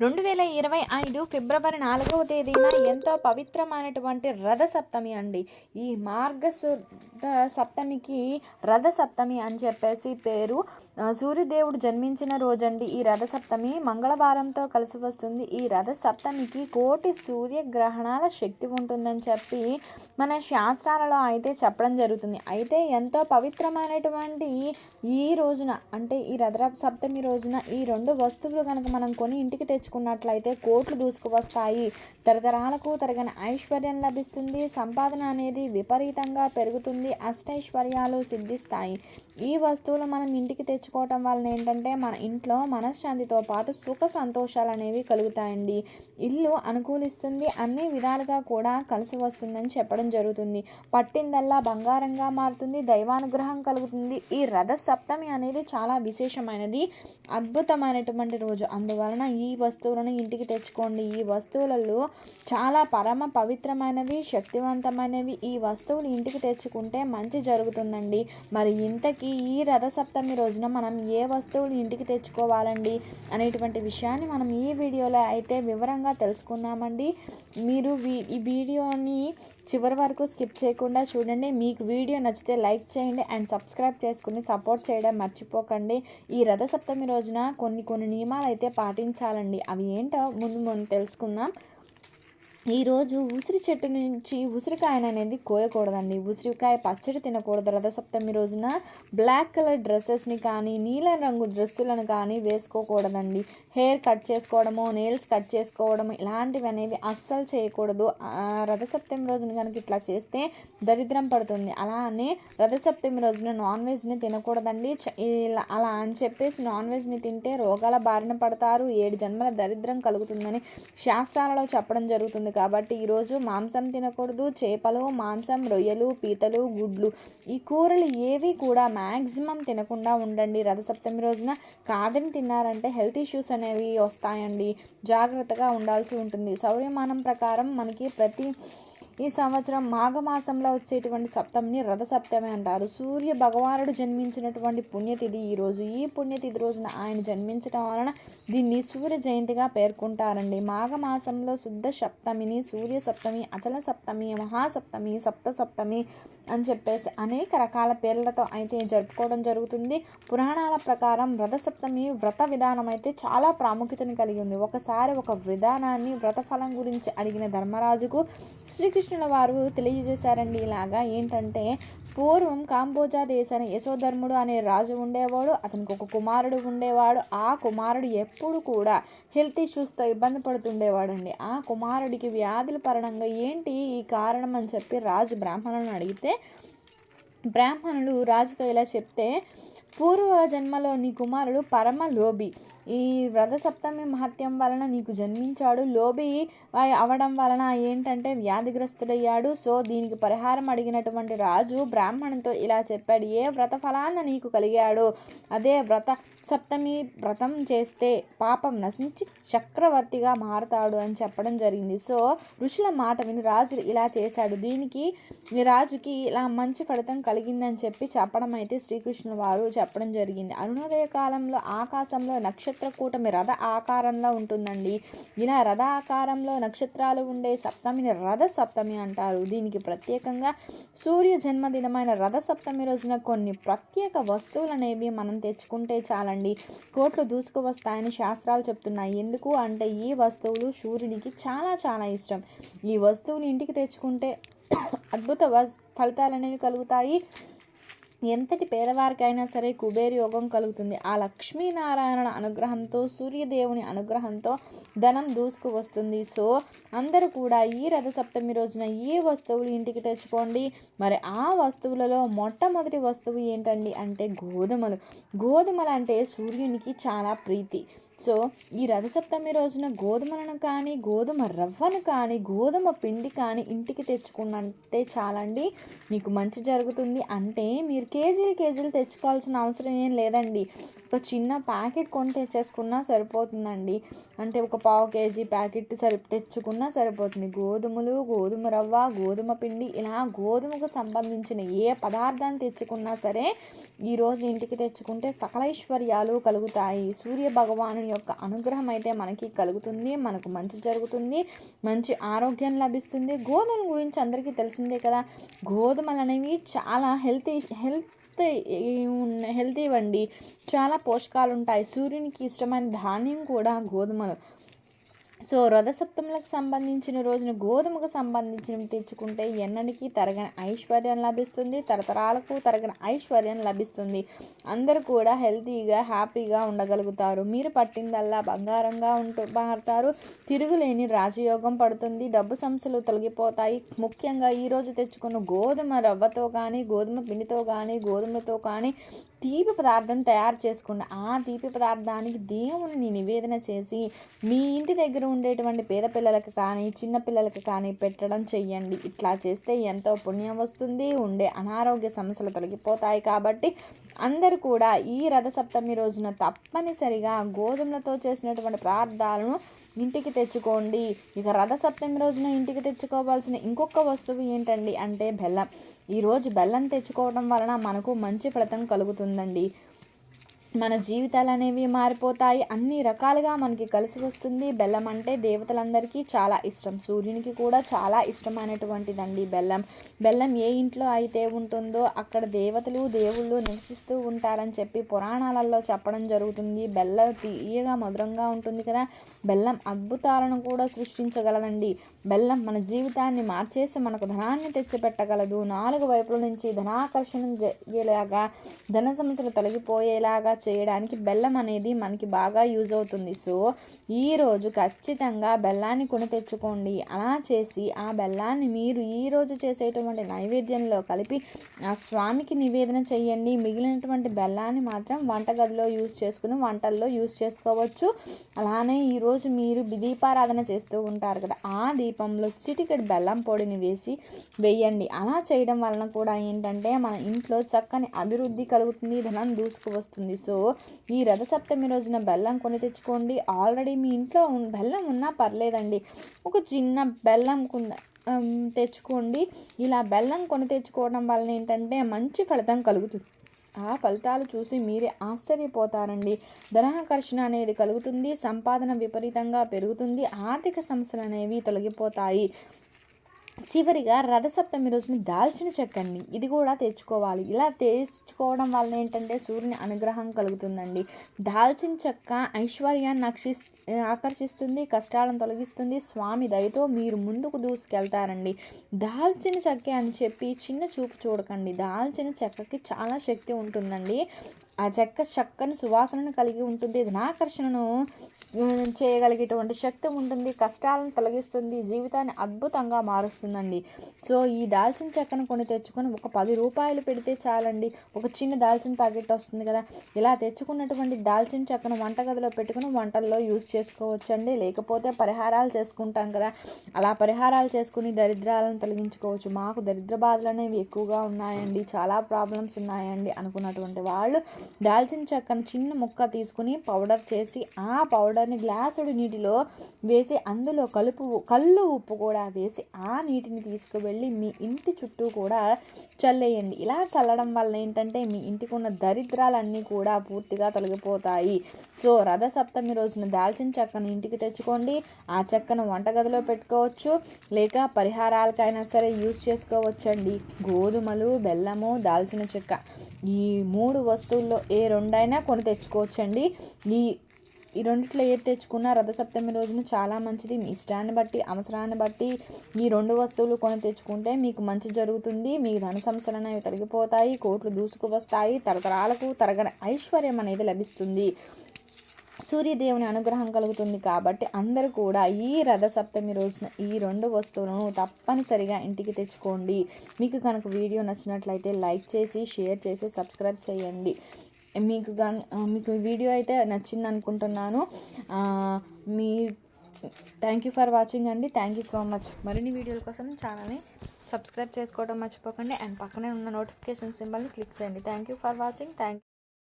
రెండు వేల ఇరవై ఐదు ఫిబ్రవరి నాలుగవ తేదీన ఎంతో పవిత్రమైనటువంటి రథ సప్తమి అండి. ఈ మార్గశుద్ధ సప్తమికి రథ సప్తమి అని చెప్పేసి పేరు. సూర్యదేవుడు జన్మించిన రోజండి ఈ రథ సప్తమి మంగళవారంతో కలిసి వస్తుంది. ఈ రథ సప్తమికి కోటి సూర్యగ్రహణాల శక్తి ఉంటుందని చెప్పి మన శాస్త్రాలలో అయితే చెప్పడం జరుగుతుంది. అయితే ఎంతో పవిత్రమైనటువంటి ఈ రోజున అంటే ఈ రథ సప్తమి రోజున ఈ రెండు వస్తువులు కనుక మనం కొని ఇంటికి తెచ్చుకున్నట్లయితే కోట్లు దూసుకువస్తాయి. తరతరాలకు తరగని ఐశ్వర్యం లభిస్తుంది. సంపాదన అనేది విపరీతంగా పెరుగుతుంది. అష్టైశ్వర్యాలు సిద్ధిస్తాయి. ఈ వస్తువులు మనం ఇంటికి తెచ్చుకోవటం వలన ఏంటంటే మన ఇంట్లో మనశ్శాంతితో పాటు సుఖ సంతోషాలు అనేవి కలుగుతాయండి. ఇల్లు అనుకూలిస్తుంది. అన్ని విధాలుగా కూడా కలిసి వస్తుందని చెప్పడం జరుగుతుంది. పట్టిందల్లా బంగారంగా మారుతుంది. దైవానుగ్రహం కలుగుతుంది. ఈ రథ సప్తమి అనేది చాలా విశేషమైనది. అద్భుతమైనటువంటి రోజు. అందువలన ఈ వస్తువులను ఇంటికి తెచ్చుకోండి. ఈ వస్తువులలో చాలా పరమ పవిత్రమైనవి శక్తివంతమైనవి. ఈ వస్తువులు ఇంటికి తెచ్చుకుంటే మంచి జరుగుతుందండి. మరి ఇంతకీ ఈ రథ సప్తమి రోజున మనం ఏ వస్తువులు ఇంటికి తెచ్చుకోవాలండి అనేటువంటి విషయాన్ని మనం ఈ వీడియోలో అయితే వివరంగా తెలుసుకుందామండి. మీరు వీ ఈ వీడియోని చివరి వరకు స్కిప్ చేయకుండా చూడండి. మీకు వీడియో నచ్చితే లైక్ చేయండి అండ్ సబ్స్క్రైబ్ చేసుకుని సపోర్ట్ చేయడం మర్చిపోకండి. ఈ రథ సప్తమి రోజున కొన్ని కొన్ని నియమాలు అయితే పాటించాలండి. అవి ఏంటో ముందు ముందు తెలుసుకుందాం. ఈరోజు ఉసిరి చెట్టు నుంచి ఉసిరికాయను అనేది కోయకూడదండి. ఉసిరికాయ పచ్చడి తినకూడదు. రథసప్తమి రోజున బ్లాక్ కలర్ డ్రెస్సెస్ని కానీ నీలం రంగు డ్రెస్సులను కానీ వేసుకోకూడదండి. హెయిర్ కట్ చేసుకోవడము నెయిల్స్ కట్ చేసుకోవడము ఇలాంటివి అనేవి అస్సలు చేయకూడదు. ఆ రథసప్తమి రోజున కనుక ఇట్లా చేస్తే దరిద్రం పడుతుంది. అలానే రథసప్తమి రోజున నాన్ వెజ్ని తినకూడదండి. ఇలా అలా అని చెప్పేసి నాన్ వెజ్ని తింటే రోగాల బారిన పడతారు. ఏడు జన్మల దరిద్రం కలుగుతుందని శాస్త్రాలలో చెప్పడం జరుగుతుంది కాబట్టి ఈరోజు మాంసం తినకూడదు. చేపలు మాంసం రొయ్యలు పీతలు గుడ్లు ఈ కూరలు ఏవి కూడా మ్యాక్సిమం తినకుండా ఉండండి. రథసప్తమి రోజున కాదని తిన్నారంటే హెల్త్ ఇష్యూస్ అనేవి వస్తాయండి. జాగ్రత్తగా ఉండాల్సి ఉంటుంది. సౌర్యమానం ప్రకారం మనకి ప్రతి ఈ సంవత్సరం మాఘమాసంలో వచ్చేటువంటి సప్తమిని రథ సప్తమి అంటారు. సూర్య భగవానుడు జన్మించినటువంటి పుణ్యతిథి ఈ రోజు. ఈ పుణ్యతిథి రోజున ఆయన జన్మించడం వలన దీన్ని సూర్య జయంతిగా పేర్కొంటారండి. మాఘమాసంలో శుద్ధ సప్తమిని సూర్య సప్తమి అచల సప్తమి మహాసప్తమి సప్త సప్తమి అని చెప్పేసి అనేక రకాల పేర్లతో అయితే జరుపుకోవడం జరుగుతుంది. పురాణాల ప్రకారం రథ సప్తమి వ్రత విధానం అయితే చాలా ప్రాముఖ్యతను కలిగి ఉంది. ఒకసారి ఒక విధానాన్ని వ్రత ఫలం గురించి అడిగిన ధర్మరాజుకు శ్రీకృష్ణుల వారు తెలియజేశారండి ఇలాగా ఏంటంటే పూర్వం కాంబోజా దేశాన్ని యశోధర్ముడు అనే రాజు ఉండేవాడు అతనికి ఒక కుమారుడు ఉండేవాడు ఆ కుమారుడు ఎప్పుడు కూడా హెల్త్ ఇష్యూస్తో ఇబ్బంది పడుతుండేవాడండి. ఆ కుమారుడికి వ్యాధుల పరణంగా ఏంటి ఈ కారణం అని చెప్పి రాజు బ్రాహ్మణులను అడిగితే బ్రాహ్మణులు రాజుతో ఇలా చెప్తే పూర్వ జన్మలో నీ కుమారుడు పరమ లోబి ఈ వ్రత సప్తమి మహత్యం వలన నీకు జన్మించాడు. లోబి అవడం వలన ఏంటంటే వ్యాధిగ్రస్తుడయ్యాడు. సో దీనికి పరిహారం అడిగినటువంటి రాజు బ్రాహ్మణునితో ఇలా చెప్పాడు. ఏ వ్రత ఫలాన్న నీకు కలిగాడు? అదే వ్రత సప్తమి వ్రతం చేస్తే పాపం నశించి చక్రవర్తిగా మారతాడు అని చెప్పడం జరిగింది. సో ఋషుల మాట విని రాజు ఇలా చేశాడు. దీనికి రాజుకి ఇలా మంచి ఫలితం కలిగిందని చెప్పి చెప్పడం అయితే శ్రీకృష్ణుల వారు చెప్పడం జరిగింది. అరుణోదయ కాలంలో ఆకాశంలో నక్షత్ర కూటమి రథ ఆకారంలో ఉంటుందండి. ఇలా రథ ఆకారంలో నక్షత్రాలు ఉండే సప్తమిని రథ సప్తమి అంటారు. దీనికి ప్రత్యేకంగా సూర్య జన్మదినమైన రథ సప్తమి రోజున కొన్ని ప్రత్యేక వస్తువులు అనేవి మనం తెచ్చుకుంటే చాలండి. కోట్లు దూసుకు వస్తాయని శాస్త్రాలు చెప్తున్నాయి. ఎందుకు అంటే ఈ వస్తువులు సూర్యునికి చాలా చాలా ఇష్టం. ఈ వస్తువులు ఇంటికి తెచ్చుకుంటే అద్భుత వస్ ఫలితాలు అనేవి కలుగుతాయి. ఎంతటి పేదవారికైనా సరే కుబేర యోగం కలుగుతుంది. ఆ లక్ష్మీనారాయణ అనుగ్రహంతో సూర్యదేవుని అనుగ్రహంతో ధనం దూసుకు వస్తుంది. సో అందరూ కూడా ఈ రథ సప్తమి రోజున ఈ వస్తువులు ఇంటికి తెచ్చుకోండి? మరి ఆ వస్తువులలో మొట్టమొదటి వస్తువు ఏంటండి అంటే గోధుమలు. గోధుమలు అంటే సూర్యునికి చాలా ప్రీతి. సో ఈ రథసప్తమి రోజున గోధుమలను కానీ గోధుమ రవ్వను కానీ గోధుమ పిండి కానీ ఇంటికి తెచ్చుకున్నంటే చాలండి. మీకు మంచి జరుగుతుంది. అంటే మీరు కేజీలు కేజీలు తెచ్చుకోవాల్సిన అవసరం ఏం లేదండి. ఒక చిన్న ప్యాకెట్ కొని తెచ్చేసుకున్నా సరిపోతుందండి. అంటే ఒక పావు కేజీ ప్యాకెట్ సరి తెచ్చుకున్నా సరిపోతుంది. గోధుమలు గోధుమ రవ్వ గోధుమ పిండి ఇలా గోధుమకు సంబంధించిన ఏ పదార్థాన్ని తెచ్చుకున్నా సరే ఈరోజు ఇంటికి తెచ్చుకుంటే సకలైశ్వర్యాలు కలుగుతాయి. సూర్య భగవాను యొక్క అనుగ్రహం అయితే మనకి కలుగుతుంది మనకు మంచి జరుగుతుంది మంచి ఆరోగ్యం లభిస్తుంది. గోధుమ గురించి అందరికీ తెలిసిందే కదా. గోధుమలు అనేవి చాలా హెల్తీ హెల్త్ హెల్తీ ఇవ్వండి చాలా పోషకాలు ఉంటాయి సూర్యునికి ఇష్టమైన ధాన్యం కూడా గోధుమలు. సో రథసప్తములకు సంబంధించిన రోజున గోధుమకు సంబంధించినవి తెచ్చుకుంటే ఎన్నటికీ తరగని ఐశ్వర్యం లభిస్తుంది. తరతరాలకు తరగని ఐశ్వర్యం లభిస్తుంది. అందరూ కూడా హెల్తీగా హ్యాపీగా ఉండగలుగుతారు. మీరు పట్టిందల్లా బంగారంగా ఉంటూ మారుతారు. తిరుగులేని రాజయోగం పడుతుంది. డబ్బు సమస్యలు తొలగిపోతాయి. ముఖ్యంగా ఈరోజు తెచ్చుకున్న గోధుమ రవ్వతో కానీ గోధుమ పిండితో కానీ గోధుమతో కానీ తీపి పదార్థం తయారు చేసుకున్న ఆ తీపి పదార్థానికి దేవుని నివేదన చేసి మీ ఇంటి దగ్గర ఉండేటువంటి పేద పిల్లలకు కానీ చిన్నపిల్లలకు కానీ పెట్టడం చెయ్యండి. ఇట్లా చేస్తే ఎంతో పుణ్యం వస్తుంది ఉండే అనారోగ్య సమస్యలు తొలగిపోతాయి కాబట్టి అందరూ కూడా ఈ రథసప్తమి రోజున తప్పనిసరిగా గోధుమలతో చేసినటువంటి పదార్థాలను ఇంటికి తెచ్చుకోండి. ఇక రథసప్తమి రోజున ఇంటికి తెచ్చుకోవాల్సిన ఇంకొక వస్తువు ఏంటండి అంటే బెల్లం. ఈరోజు బెల్లం తెచ్చుకోవడం వలన మనకు మంచి ఫలితం కలుగుతుందండి. మన జీవితాలు అనేవి మారిపోతాయి. అన్ని రకాలుగా మనకి కలిసి వస్తుంది. బెల్లం అంటే దేవతలందరికీ చాలా ఇష్టం. సూర్యునికి కూడా చాలా ఇష్టమైనటువంటిదండి బెల్లం. బెల్లం ఏ ఇంట్లో అయితే ఉంటుందో అక్కడ దేవతలు దేవుళ్ళు నివసిస్తూ ఉంటారని చెప్పి పురాణాలలో చెప్పడం జరుగుతుంది. బెల్లం తీయగా మధురంగా ఉంటుంది కదా. బెల్లం అద్భుతాలను కూడా సృష్టించగలదండి. బెల్లం మన జీవితాన్ని మార్చేసి మనకు ధనాన్ని తెచ్చిపెట్టగలదు. నాలుగు వైపుల నుంచి ధనాకర్షణ జరిగేలాగా ధన సమస్యలు తొలగిపోయేలాగా చేయడానికి బెల్లం అనేది మనకి బాగా యూజ్ అవుతుంది. సో ఈరోజు ఖచ్చితంగా బెల్లాన్ని కొని తెచ్చుకోండి. అలా చేసి ఆ బెల్లాన్ని మీరు ఈరోజు చేసేటువంటి నైవేద్యంలో కలిపి ఆ స్వామికి నివేదన చేయండి మిగిలినటువంటి బెల్లాన్ని మాత్రం వంటగదిలో యూజ్ చేసుకుని వంటల్లో యూజ్ చేసుకోవచ్చు. అలానే ఈరోజు మీరు దీపారాధన చేస్తూ ఉంటారు కదా ఆ దీపంలో చిటికెడు బెల్లం పొడిని వేసి వేయండి. అలా చేయడం వలన కూడా ఏంటంటే మన ఇంట్లో చక్కని అభివృద్ధి కలుగుతుంది ధనం దూసుకు వస్తుంది సో ఈ రథసప్తమి రోజున బెల్లం కొని తెచ్చుకోండి. ఆల్రెడీ మీ ఇంట్లో బెల్లం ఉన్నా పర్లేదండి. ఒక చిన్న బెల్లం కుంద తెచ్చుకోండి. ఇలా బెల్లం కొని తెచ్చుకోవడం వలన ఏంటంటే మంచి ఫలితం కలుగుతుంది ఆ ఫలితాలు చూసి మీరే ఆశ్చర్యపోతారండి. ధనాకర్షణ అనేది కలుగుతుంది సంపాదన విపరీతంగా పెరుగుతుంది ఆర్థిక సమస్యలు అనేవి తొలగిపోతాయి. చివరిగా రథసప్తమి రోజున దాల్చిన చెక్కండి ఇది కూడా తెచ్చుకోవాలి. ఇలా తెచ్చుకోవడం వల్ల ఏంటంటే సూర్యుని అనుగ్రహం కలుగుతుందండి. దాల్చిన చెక్క ఐశ్వర్యాన్ని నక్షి ఆకర్షిస్తుంది కష్టాలను తొలగిస్తుంది. స్వామి దయతో మీరు ముందుకు దూసుకెళ్తారండి. దాల్చిన చెక్క అని చెప్పి చిన్న చూపు చూడకండి. దాల్చిన చెక్కకి చాలా శక్తి ఉంటుందండి. ఆ చెక్క చక్కని సువాసనను కలిగి ఉంటుంది. ధనాకర్షణను చేయగలిగేటువంటి శక్తి ఉంటుంది. కష్టాలను తొలగిస్తుంది. జీవితాన్ని అద్భుతంగా మారుస్తుందండి. సో ఈ దాల్చిన చెక్కను కొని తెచ్చుకొని ఒక పది రూపాయలు పెడితే చాలండి. ఒక చిన్న దాల్చిన ప్యాకెట్ వస్తుంది కదా. ఇలా తెచ్చుకున్నటువంటి దాల్చిన చెక్కను వంటగదిలో పెట్టుకుని వంటల్లో యూజ్ చేసుకోవచ్చండి. లేకపోతే పరిహారాలు చేసుకుంటాం కదా. అలా పరిహారాలు చేసుకుని దరిద్రాలను తొలగించుకోవచ్చు. మాకు దరిద్ర బాధలు అనేవి ఎక్కువగా ఉన్నాయండి. చాలా ప్రాబ్లమ్స్ ఉన్నాయండి అనుకున్నటువంటి వాళ్ళు. దాల్చిన చెక్కను చిన్న ముక్క తీసుకుని పౌడర్ చేసి ఆ పౌడర్ని గ్లాసుడు నీటిలో వేసి అందులో కలుపు కళ్ళు ఉప్పు కూడా వేసి ఆ నీటిని తీసుకువెళ్ళి మీ ఇంటి చుట్టూ కూడా చల్లేయండి. ఇలా చల్లడం వల్ల ఏంటంటే మీ ఇంటికి ఉన్న దరిద్రాలన్నీ కూడా పూర్తిగా తొలగిపోతాయి. సో రథసప్తమి రోజున దాల్చిన చెక్కను ఇంటికి తెచ్చుకోండి. ఆ చెక్కను వంటగదిలో పెట్టుకోవచ్చు. లేక పరిహారాలకైనా సరే యూజ్ చేసుకోవచ్చండి. గోధుమలు బెల్లము దాల్చిన చెక్క. ఈ మూడు వస్తువుల్లో ఏ రెండైనా కొని తెచ్చుకోవచ్చండి. ఈ ఈ రెండిట్లో ఏది తెచ్చుకున్నా రథసప్తమి రోజున చాలా మంచిది. మీ ఇష్టాన్ని బట్టి అవసరాన్ని బట్టి ఈ రెండు వస్తువులు కొని తెచ్చుకుంటే మీకు మంచి జరుగుతుంది. మీ ధన సమస్యలు అనేవి తొలగిపోతాయి. కోట్లు దూసుకు వస్తాయి తరతరాలకు తరగని ఐశ్వర్యం అనేది లభిస్తుంది. సూర్యదేవుని అనుగ్రహం కలుగుతుంది కాబట్టి అందరూ కూడా ఈ రథసప్తమి రోజున ఈ రెండు వస్తువులను తప్పనిసరిగా ఇంటికి తెచ్చుకోండి. మీకు కనుక వీడియో నచ్చినట్లయితే లైక్ చేసి షేర్ చేసి సబ్స్క్రైబ్ చేయండి. మీకు మీకు వీడియో అయితే నచ్చింది అనుకుంటున్నాను మీ థ్యాంక్ యూ ఫర్ వాచింగ్ అండి. Thank you so much. మరిన్ని వీడియోల కోసం ఛానల్ని సబ్స్క్రైబ్ చేసుకోవడం మర్చిపోకండి. అండ్ పక్కనే ఉన్న నోటిఫికేషన్ సింబల్ని క్లిక్ చేయండి. Thank you for watching. Thank